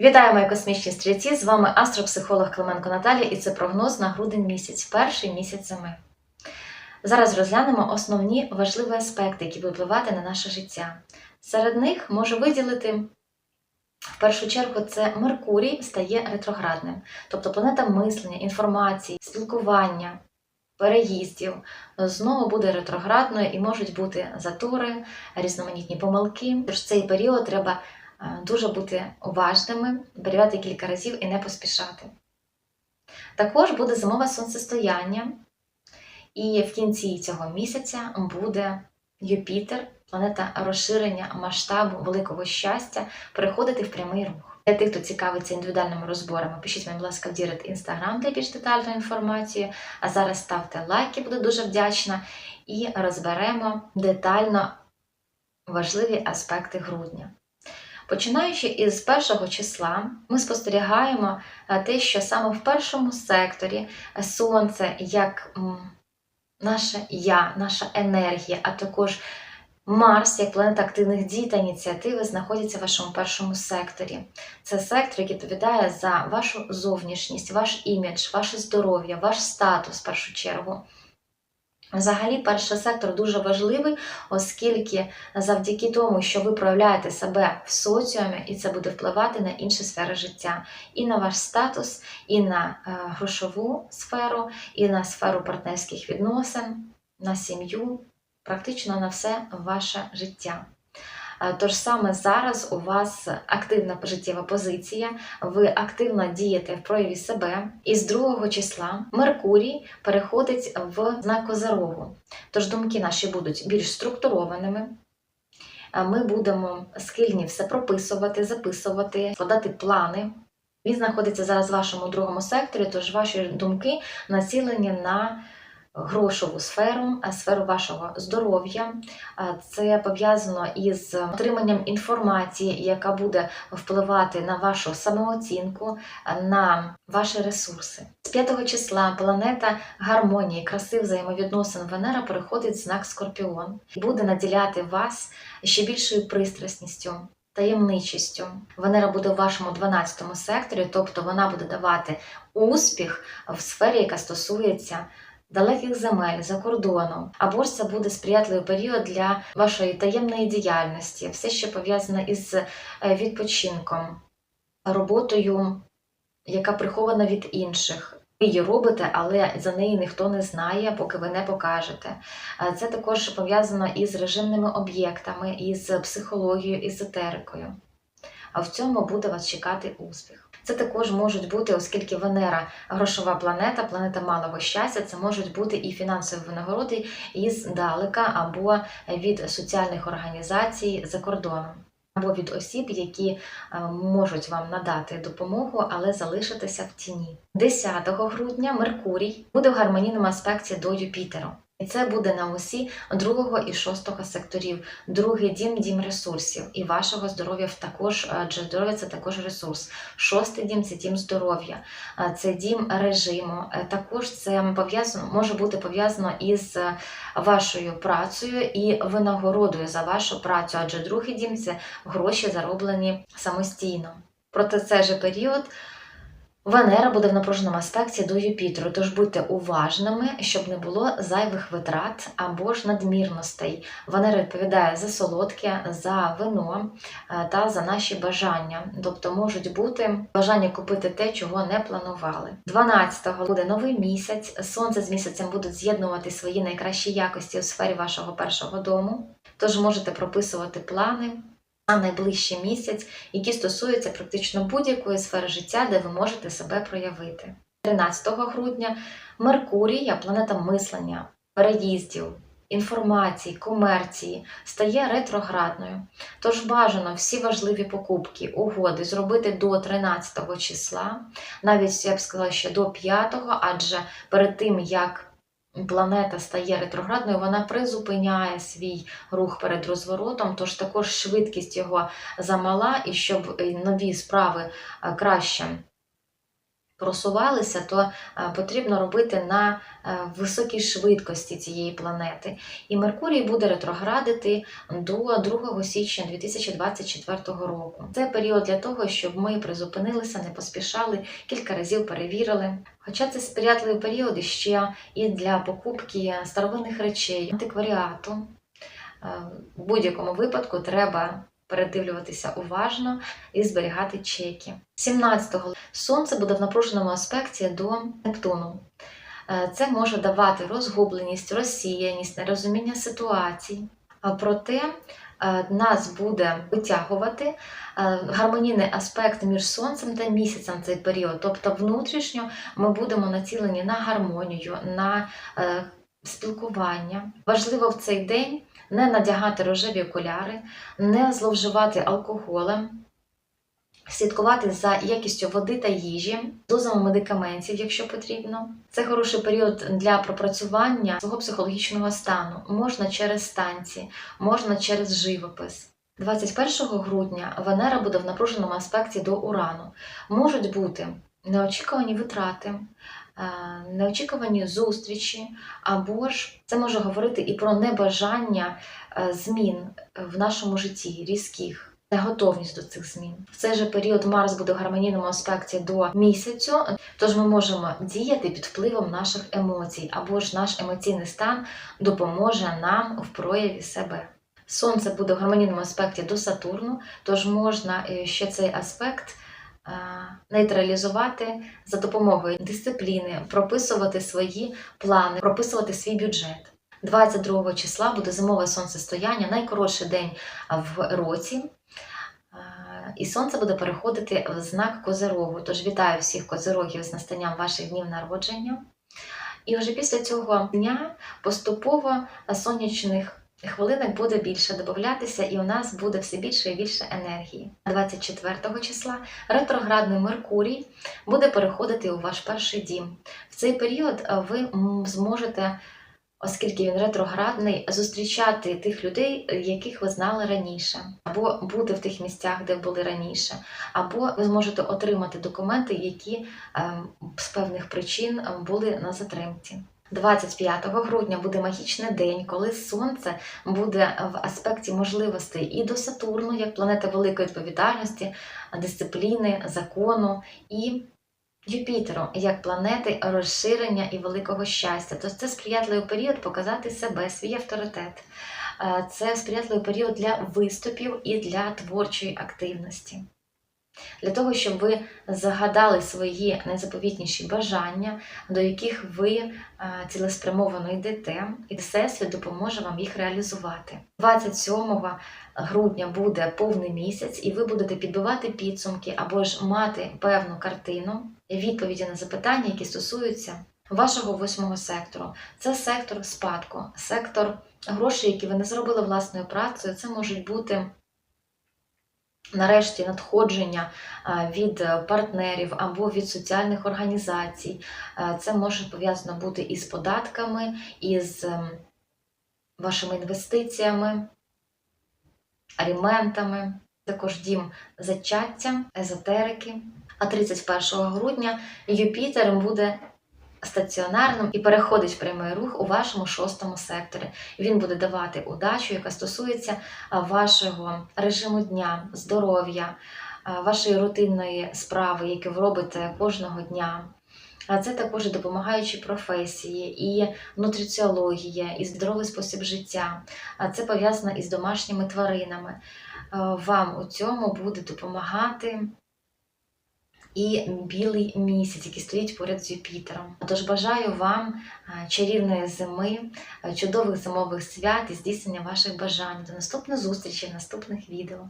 Вітаю, мої космічні стрільці! З вами астропсихолог Клименко Наталія, і це прогноз на грудень місяць, перший місяць зими. Зараз розглянемо основні важливі аспекти, які впливати на наше життя. Серед них можу виділити в першу чергу це Меркурій стає ретроградним, тобто планета мислення, інформації, спілкування, переїздів знову буде ретроградною і можуть бути затори, різноманітні помилки. Тож в цей період треба дуже бути уважними, перевіряти кілька разів і не поспішати. Також буде зимове сонцестояння, і в кінці цього місяця буде Юпітер, планета розширення масштабу великого щастя, переходити в прямий рух. Для тих, хто цікавиться індивідуальними розборами, пишіть мені, будь ласка, в Дірект Інстаграм для більш детальної інформації. А зараз ставте лайки, буду дуже вдячна, і розберемо детально важливі аспекти грудня. Починаючи із першого числа, ми спостерігаємо е, те, що саме в першому секторі сонце як наше я, наша енергія, а також Марс, як планета активних дій та ініціативи, знаходиться в вашому першому секторі. Це сектор, який відповідає за вашу зовнішність, ваш імідж, ваше здоров'я, ваш статус в першу чергу. Взагалі, перший сектор дуже важливий, оскільки завдяки тому, що ви проявляєте себе в соціумі, і це буде впливати на інші сфери життя, і на ваш статус, і на е, грошову сферу, і на сферу партнерських відносин, на сім'ю, практично на все ваше життя. Е, Тож саме зараз у вас активна життєва позиція, ви активно дієте в прояві себе, і з 2 числа Меркурій переходить в знак Козерогу. Тож думки наші будуть більш структурованими. Е, Ми будемо схильні все прописувати, записувати, складати плани. Він знаходиться зараз в вашому другому секторі, тож ваші думки націлені на грошову сферу, сферу вашого здоров'я. Це пов'язано із отриманням інформації, яка буде впливати на вашу самооцінку, на ваші ресурси. З 5 числа планета гармонії, краси взаємовідносин Венера переходить знак Скорпіон і буде наділяти вас ще більшою пристрасністю. Таємничістю Венера буде в вашому 12 секторі, тобто вона буде давати успіх в сфері, яка стосується далеких земель за кордоном, або ж це буде сприятливий період для вашої таємної діяльності, все, що пов'язане із е, відпочинком, роботою, яка прихована від інших. Ви її робите, але за неї ніхто не знає, поки ви не покажете. Е, Це також пов'язано із режимними об'єктами, із психологією, езотерикою. А в цьому буде вас чекати успіх. Це також можуть бути, оскільки Венера грошова планета, планета малого щастя, це можуть бути і фінансові винагороди із далека або від соціальних організацій за кордоном, або від осіб, які е, можуть вам надати допомогу, але залишитися в тіні. 10 грудня Меркурій буде в гармонійному аспекті до Юпітеру. І це буде на осі другого і шостого секторів. Другий дім дім ресурсів і вашого здоров'я також, адже здоров'я це також ресурс. Шостий дім це дім здоров'я, це дім режиму. Е, Також це пов'язано може бути пов'язано із е, вашою працею і винагородою за вашу працю, адже другий дім це гроші зароблені самостійно. Проте цей же період. Венера буде в напруженому аспекті до Юпітеру, тож будьте уважними, щоб не було зайвих витрат або ж надмірностей. Венера відповідає за солодке, за вино е, та за наші бажання. Тобто можуть бути бажання купити те, чого не планували. 12-го буде новий місяць. Сонце з місяцем будуть з'єднувати свої найкращі якості у сфері вашого першого дому. Тож можете прописувати плани на найближчий місяць, які стосуються практично будь-якої сфери життя, де ви можете себе проявити. 13 грудня Меркурій, планета мислення, переїздів, інформації, комерції, стає ретроградною. Тож бажано всі важливі покупки, угоди зробити до 13 числа, навіть я б сказала, ще до 5, адже перед тим як планета стає ретроградною, вона призупиняє свій рух перед розворотом, тож також швидкість його замала, і щоб е, нові справи е, краще просувалися, то е, потрібно робити на е, високій швидкості цієї планети. І Меркурій буде ретроградити до 2 січня 2024 року. Це період для того, щоб ми призупинилися, не поспішали, кілька разів перевірили. Хоча це сприятливий період ще і для покупки старовинних речей, антикваріату. Е, В будь-якому випадку треба передивлюватися уважно і зберігати чеки. 17-го Сонце буде в напруженому аспекті до Нептуну. Е, Це може давати розгубленість, розсіяність, нерозуміння ситуацій. Проте е, нас буде витягувати е, гармонійний аспект між сонцем та місяцем цей період. Тобто внутрішньо ми будемо націлені на гармонію, на спілкування. Важливо в цей день не надягати рожеві окуляри, не зловживати алкоголем, слідкувати за якістю води та їжі, дозами медикаментів, якщо потрібно. Це хороший період для пропрацювання свого психологічного стану. Можна через станці, можна через живопис. 21 грудня Венера буде в напруженому аспекті до Урану. Можуть бути неочікувані витрати, неочікувані зустрічі, або ж це може говорити і про небажання е, змін в нашому житті, різких. Неготовність до цих змін. В цей же період Марс буде в гармонійному аспекті до місяцю, тож ми можемо діяти під впливом наших емоцій, або ж наш емоційний стан допоможе нам в прояві себе. Сонце буде в гармонійному аспекті до Сатурну, тож можна е, ще цей аспект е, нейтралізувати за допомогою дисципліни, прописувати свої плани, прописувати свій бюджет. 22 числа буде зимове сонцестояння, найкоротший день в році. Е, І сонце буде переходити в знак Козирогу. Тож вітаю всіх козирогів з настанням ваших днів народження. І вже після цього дня поступово сонячних хвилинок буде більше додатися, і у нас буде все більше і більше енергії. 24 числа ретроградний Меркурій буде переходити у ваш перший дім. В цей період е, ви зможете, оскільки він ретроградний, зустрічати тих людей, е, яких ви знали раніше, або бути в тих місцях, де були раніше, або ви зможете отримати документи, які ем, з певних причин ем, були на затримці. 25 грудня буде магічний день, коли Сонце буде в аспекті можливостей і до Сатурну, як планета великої відповідальності, дисципліни, закону, і Юпітеру як планети розширення і великого щастя. Тож це сприятливий період показати себе, свій авторитет. Е, Це сприятливий період для виступів і для творчої активності. Для того, щоб ви загадали свої найзаповітніші бажання, до яких ви е, цілеспрямовано йдете, і Всесвіт допоможе вам їх реалізувати. 27 грудня буде повний місяць, і ви будете підбивати підсумки або ж мати певну картину, відповіді на запитання, які стосуються вашого восьмого сектору. Це сектор спадку, сектор грошей, які ви не зробили власною працею. Це можуть бути. Нарешті надходження від е, партнерів або від соціальних організацій. Е, Це може пов'язано бути із податками, із ем, вашими інвестиціями, аліментами, також дім зачаття, езотерики. А 31 грудня Юпітер буде стаціонарним і переходить в прямий рух у вашому шостому секторі. Він буде давати удачу, яка стосується вашого режиму дня, здоров'я, вашої рутинної справи, які ви робите кожного дня. А це також допомагаючі професії, і нутриціологія, і здоровий спосіб життя. А це пов'язано із домашніми тваринами. Вам у цьому буде допомагати і білий місяць, який стоїть поряд з Юпітером. Тож бажаю вам е, чарівної зими, е, чудових зимових свят і здійснення ваших бажань. До наступної зустрічі наступних відео.